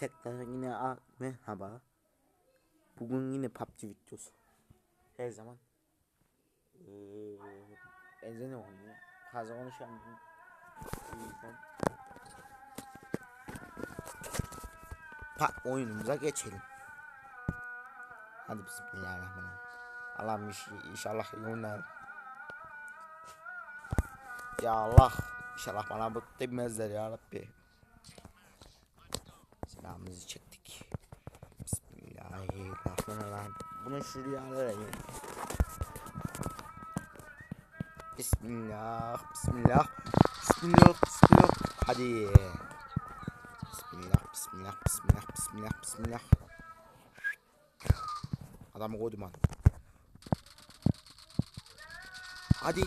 Tekrar yine a- merhaba. Bugün yine PUBG videosu. Her zaman. Eee benzene oynuyor. Fazla konuşamıyorum. O yüzden. Pa oyunumuza geçelim. Hadi bismillahirrahmanirrahim. Allah'ım iş, inşallah yollar. Ya Allah. İnşallah bana bu demezler ya Rabbi. Silahımızı çektik. Bismillahirrahmanirrahim. Bunu şuraya alayım. Bismillah, bismillah, bismillah, bismillah. Hadi. Bismillah, bismillah, bismillah, bismillah, bismillah. Adamı koydum adam. Hadi.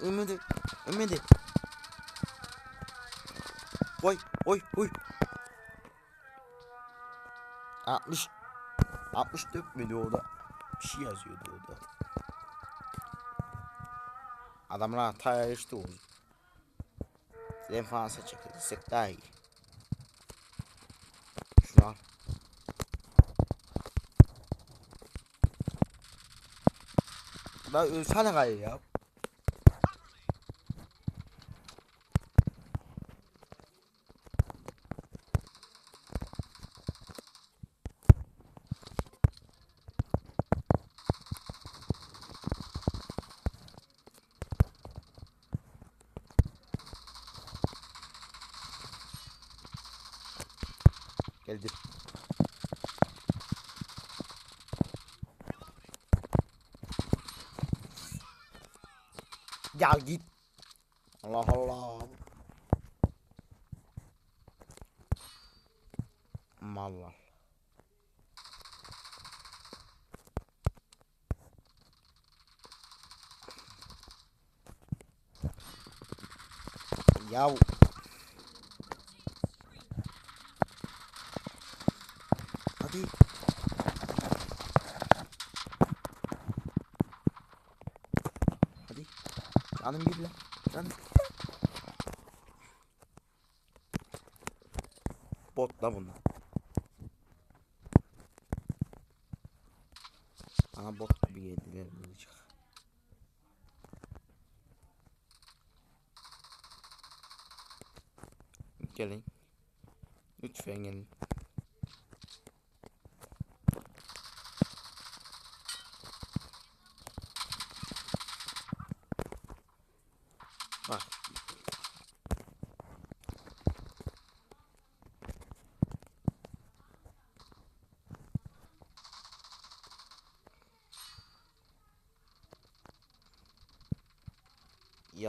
Ümidi, ümidi. Oy, oy, oy. 60 64 miydi orada? Bir şey yazıyordu orada. Adamlar hataya işte o. Sen Fransa çekilsek daha iyi. Şunu al. La ölsene gayrı ya. Geldi. Ya git. Allah Allah. Mallar. Yav. Hadi. Hadi. Canım bir lan. Canım. Bot la bunlar. Ana bot gibi yediler birazcık. Gelin. Lütfen gelin. Bak.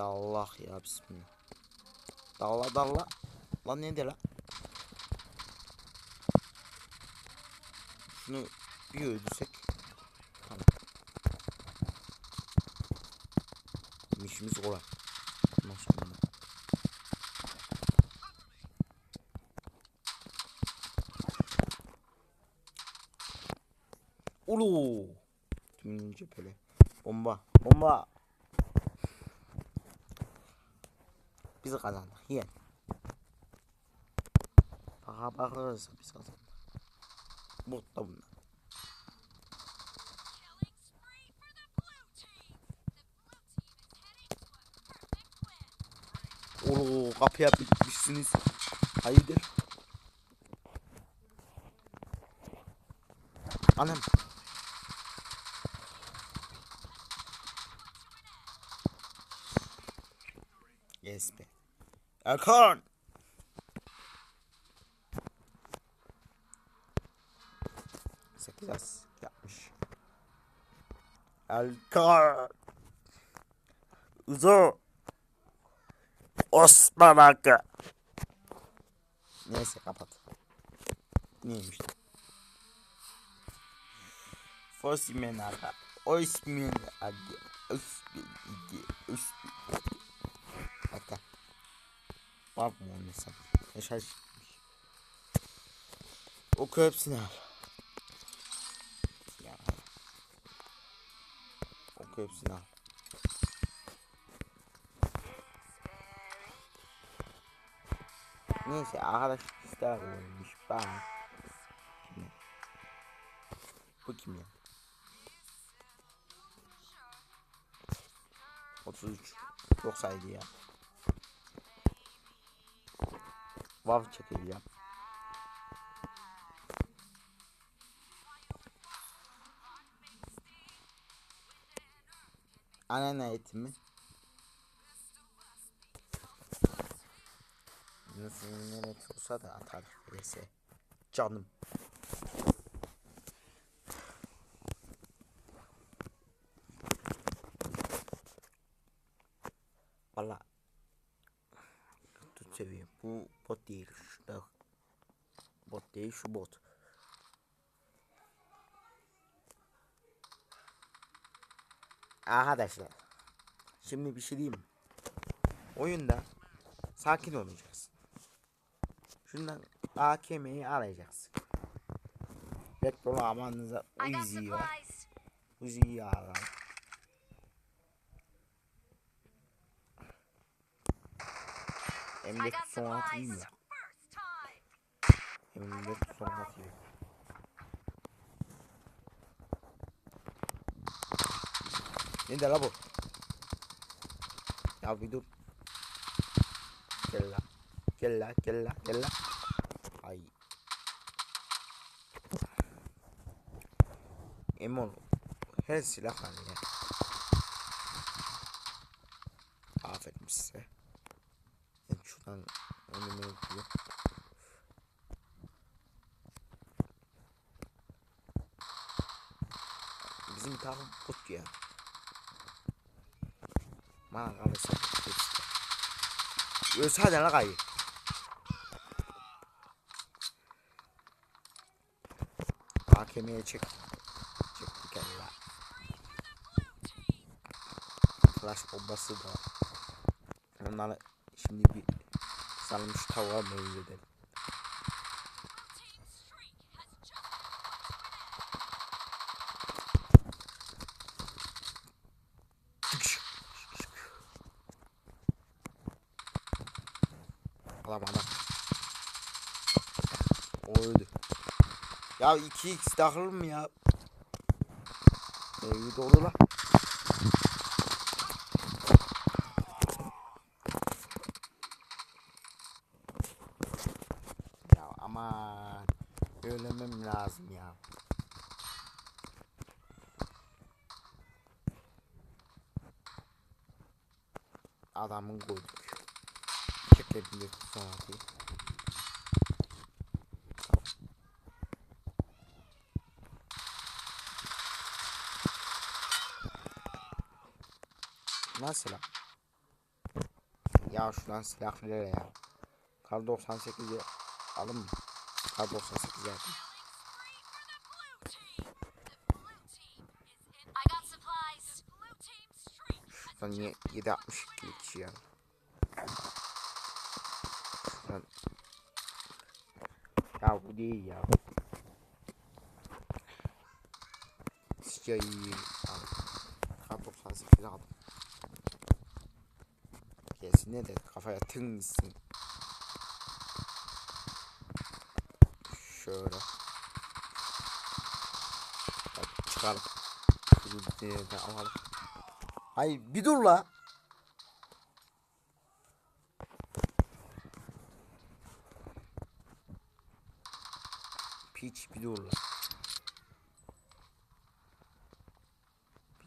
Ya Allah ya bismillah. Dalla dalla. Lan ne de la? Şunu bir öldürsek. Tamam. Bizim işimiz kolay. Ondan sonra. Ulu. Tüm cepheli. Bomba. Bomba. Biz kazandık. Yen. Baka bakarız biz kazandık. Da bunlar. Oo kapıya bitmişsiniz. Hayırdır? Anam. Yes be. Erkan. Sekiz az yapmış. Erkan. Uzo. Osman Hakkı. Neyse kapat. Neymiş? Fosimen Hakkı. Osman Hakkı. Osman Hakkı. Osman Hakkı. Var mı o mesaj? Mesaj. Oku hepsini al. Ya. Oku hepsini al. Neyse arkadaş olmuş ben. Bu kim ya? 33 çok saydı ya. Vav çekeceğim. Anneanne eğitimi. Nasıl evet olsa da atar neyse. Canım. Valla. Seviye. Bu bot değil. Şurada. Bot değil şu bot. Arkadaşlar. Şimdi bir şey diyeyim? Oyunda sakin olacaksın. Şundan AKM'yi alacaksın. Bekle amanınıza I got Uzi'yi var. Uzi'yi al. Atayım. Ne de la bu? Ya bir dur. Gel la. Gel la gel la gel la. Ay. Emon. Her silah var ya. Aferin size. Ben şuradan önüme gidiyor. Bizim takım bot ya. Bana kalırsa. Ölse hadi la kayı. AKM'ye çek. Çektik elle. Flash bombası da. Onları şimdi bir salmış tavuğa meyil edelim. Adam adam. O öldü. Ya 2x takılır mı ya? İyi dolu la. Ya aman. Ölmem lazım ya. Adamın koyduk. Diye. Nasıl lan? Ya şuradan silah ver ya. Kar 98'i alın mı? Kar 98 yaptım. I got supplies. Blue Team Streak has Şuradan niye 762 kişi ya? Şuradan... Ya bu değil ya. Aldım. Kar 98 aldım. Kesin ne de kafaya tınmışsın. Şöyle. Bak çıkalım. Nereden alalım. Hayır bir dur la. Piç.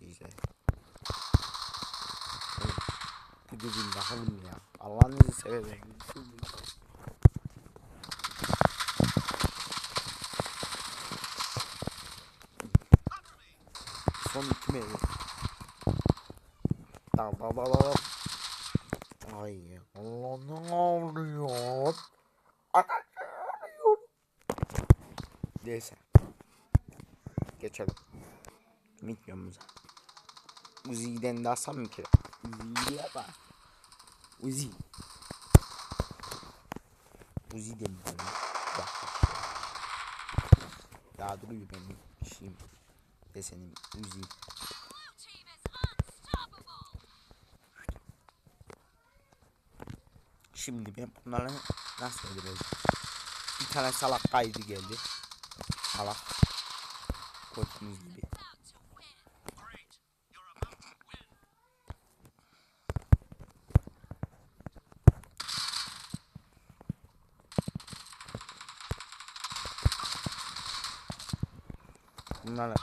Güzel. Bu dediğin bakalım ya. Allah'ınızı seversen. Son iki meyve. Dal dal dal. Ay Allah ne oluyor? Neyse. Geçelim. Videomuza. Uzi'den de alsam mı ki? Uzi'ye bak. Uzi. Uzi de mi böyle? Bak. Daha duruyor benim şeyim. Desenim Uzi. Şimdi ben bunları Nasıl öldüreceğim? Bir tane salak kaydı geldi. Salak. Gördüğünüz gibi. Bunlar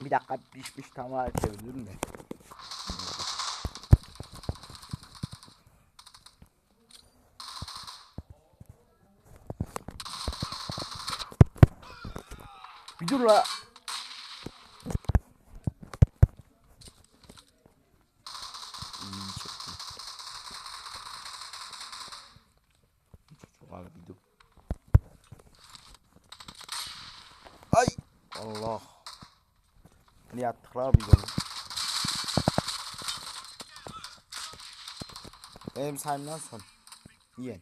bir dakika pişmiş tamamen çevirdim de. Bir dur la. İyi çektim. Çok ağır bir dur. Ay Allah. Ne yaptık la biz onu? Benim sayımdan son. Yiyen.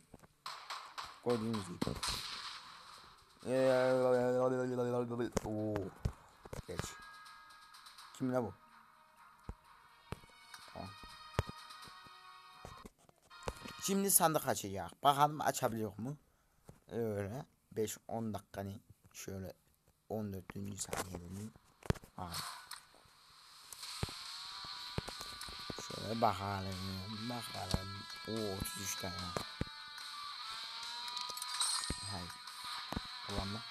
Gördüğünüz gibi. Oo. Geç. Kim la bu? Tamam. Şimdi sandık açacak. Bakalım açabiliyor mu? Öyle 5-10 dakikanı şöyle 14. saniyede. Şöyle bakalım, bakalım. Oo 33 tane. Ulan lan.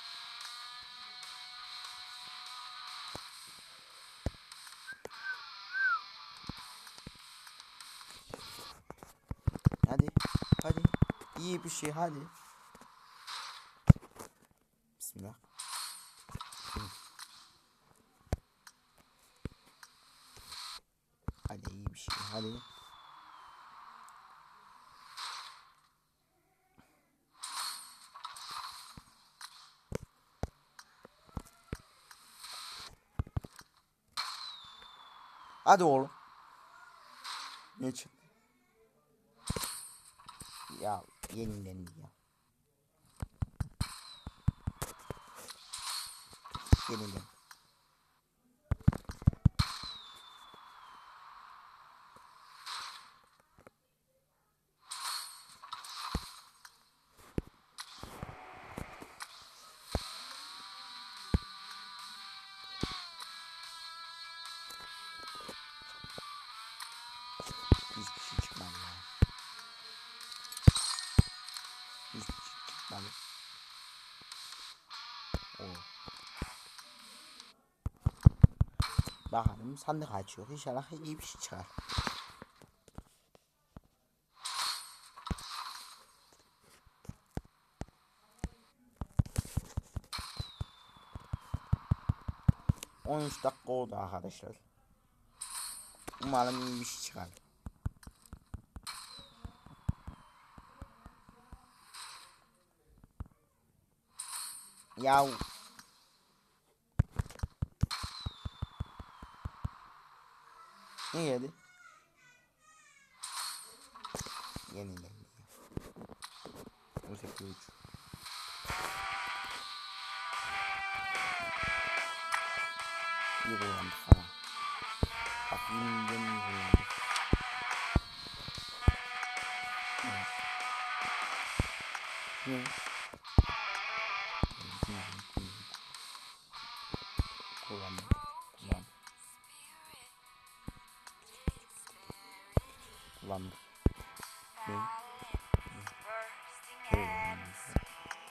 Hadi, hadi. İyi bir şey hadi. Bismillah. Hadi iyi bir şey hadi. Hadi oğlum. Çıktı? Ya yeniden ya. Yeniden. Bakalım sandık açıyor. İnşallah iyi bir şey çıkar. On üç dakika oldu arkadaşlar. Umarım. Ne geldi? Yeniden. 18 3.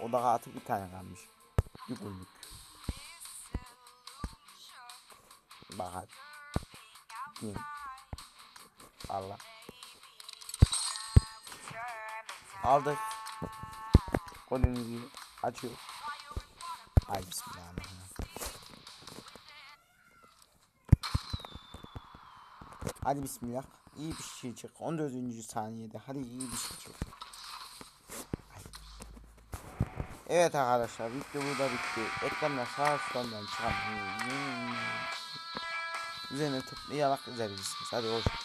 O da atı bir tane kalmış. Bir günlük. Bak? Allah. Aldık. Golünü açıyor. Ay bismillahirrahmanirrahim. Hadi bismillah. İyi bir şey çık. 14. saniyede. Hadi iyi bir şey çık. Ay. Evet arkadaşlar video burada bitti. Ekranda sağ soldan çıkan üzerine tıklayarak izleyebilirsiniz. Hadi hoşçakalın.